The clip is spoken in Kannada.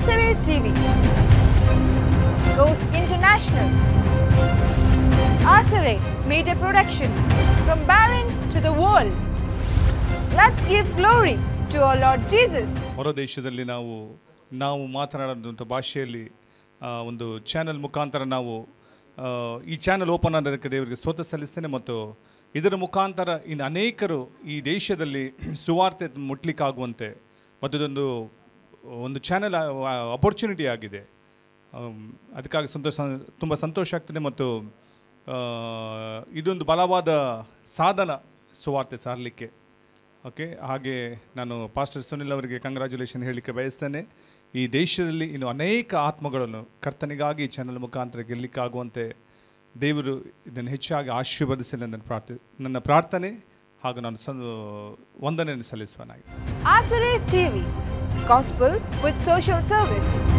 Asare TV goes international. Asare Media Production, from Barren to the world. Let's give glory to our Lord Jesus. ಹೊರ ದೇಶದಲ್ಲಿ ನಾವು ನಾವು ಮಾತನಾಡುವಂಥ ಭಾಷೆಯಲ್ಲಿ ಒಂದು ಚಾನೆಲ್ ಮುಖಾಂತರ ನಾವು ಈ ಚಾನೆಲ್ ಓಪನ್ ಆದಕ್ಕೆ ದೇವರಿಗೆ ಸ್ತೋತ್ರ ಸಲ್ಲಿಸ್ತೇನೆ ಮತ್ತು ಇದರ ಮುಖಾಂತರ ಇನ್ನು ಅನೇಕರು ಈ ದೇಶದಲ್ಲಿ ಸುವಾರ್ತೆ ಮುಟ್ಲಿಕ್ಕಾಗುವಂತೆ ಮತ್ತು ಇದೊಂದು ಒಂದು ಚಾನಲ್ ಅಪರ್ಚುನಿಟಿ ಆಗಿದೆ. ಅದಕ್ಕಾಗಿ ಸಂತೋಷ, ತುಂಬ ಸಂತೋಷ ಆಗ್ತದೆ ಮತ್ತು ಇದೊಂದು ಬಲವಾದ ಸಾಧನ ಸುವಾರ್ತೆ ಸಾರಲಿಕ್ಕೆ. ಓಕೆ ಹಾಗೆ ನಾನು ಪಾಸ್ಟರ್ ಸುನಿಲ್ ಅವರಿಗೆ ಕಂಗ್ರ್ಯಾಚುಲೇಷನ್ ಹೇಳಲಿಕ್ಕೆ ಬಯಸ್ತೇನೆ. ಈ ದೇಶದಲ್ಲಿ ಇನ್ನು ಅನೇಕ ಆತ್ಮಗಳನ್ನು ಕರ್ತನಿಗಾಗಿ ಚಾನಲ್ ಮುಖಾಂತರ ಗೆಲ್ಲಿಕ್ಕಾಗುವಂತೆ ದೇವರು ಇದನ್ನು ಹೆಚ್ಚಾಗಿ ಆಶೀರ್ವದಿಸಲಿ ನನ್ನ ಪ್ರಾರ್ಥನೆ ನನ್ನ ಪ್ರಾರ್ಥನೆ ಹಾಗೂ ನಾನು ವಂದನೆಯನ್ನು ಸಲ್ಲಿಸುವನಾಗಿ. TV. Gospel with social service.